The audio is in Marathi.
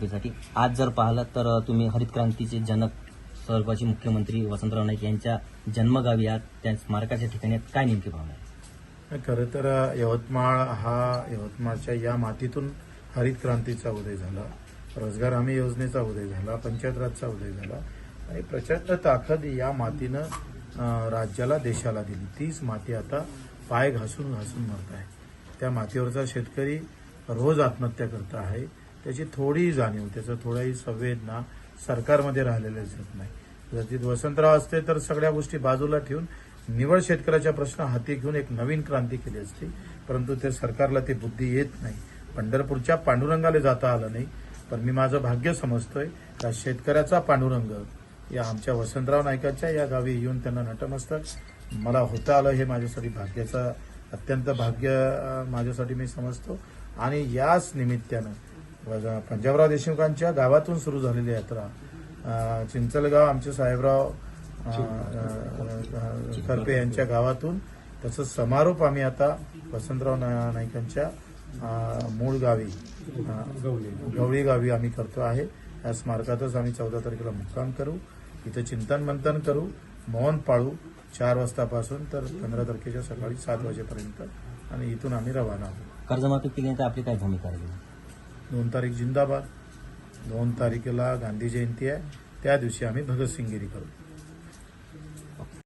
साठी आज जर पाहिलं तर तुम्ही हरित क्रांतीचे जनक स्वरूपाचे मुख्यमंत्री वसंतराव नाईक यांच्या जन्मगावी आज त्या स्मारकाच्या ठिकाणी काय नेमकी भावना आहे? खरं तर यवतमाळ हा यवतमाळच्या या मातीतून हरित क्रांतीचा उदय झाला. रोजगार हमी योजनेचा उदय झाला. पंचायत राजचा उदय झाला. आणि प्रचंड ताकद या मातीनं राज्याला देशाला दिली. तीच माती आता पाय घासून घासून मरत आहे. त्या मातीवरचा शेतकरी रोज आत्महत्या करत आहे. त्याची थोडी जाणीव त्याचं थोडाही संवेदना सरकारमध्ये राहिलेलं दिसत नाही. जर ती वसंतराव असते तर सगळ्या गोष्टी बाजूला ठेवून निवड शेतकऱ्याच्या प्रश्न हाती घेऊन एक नवीन क्रांती केली असती. परंतु ते सरकारला ती बुद्धी येत नाही. पंढरपूरच्या पांडुरंगाला जाता आलं नाही. पण मी माझं भाग्य समजतोय का शेतकऱ्याचा पांडुरंग या आमच्या वसंतराव नायकाच्या या गावी येऊन त्यांना नटमस्तक. मला होता आलं हे माझ्यासाठी भाग्याचं अत्यंत भाग्य माझ्यासाठी मी समजतो. आणि याच निमित्तानं पंजाबराव देशमुखांच्या गावातून सुरू झालेली यात्रा चिंचलगाव आमचे साहेबराव करपे यांच्या गावातून त्याचा समारोप आम्ही आता वसंतराव नाईकांच्या मूळ गावी गवळी गावी आम्ही करतो आहे. या स्मारकातच आम्ही चौदा तारखेला मुक्काम करू. इथं चिंतन मंथन करू मौन पाळू चार वाजतापासून तर पंधरा तारखेच्या सकाळी सात वाजेपर्यंत आणि इथून आम्ही रवाना होऊ. कर्जमाफी केल्यानंतर आपली काय भूमिका राहील? दोन तारीख जिंदाबाद दोन तारखेला गांधी जयंती आहे. त्या दिवशी आम्ही भगतसिंगिरी करू.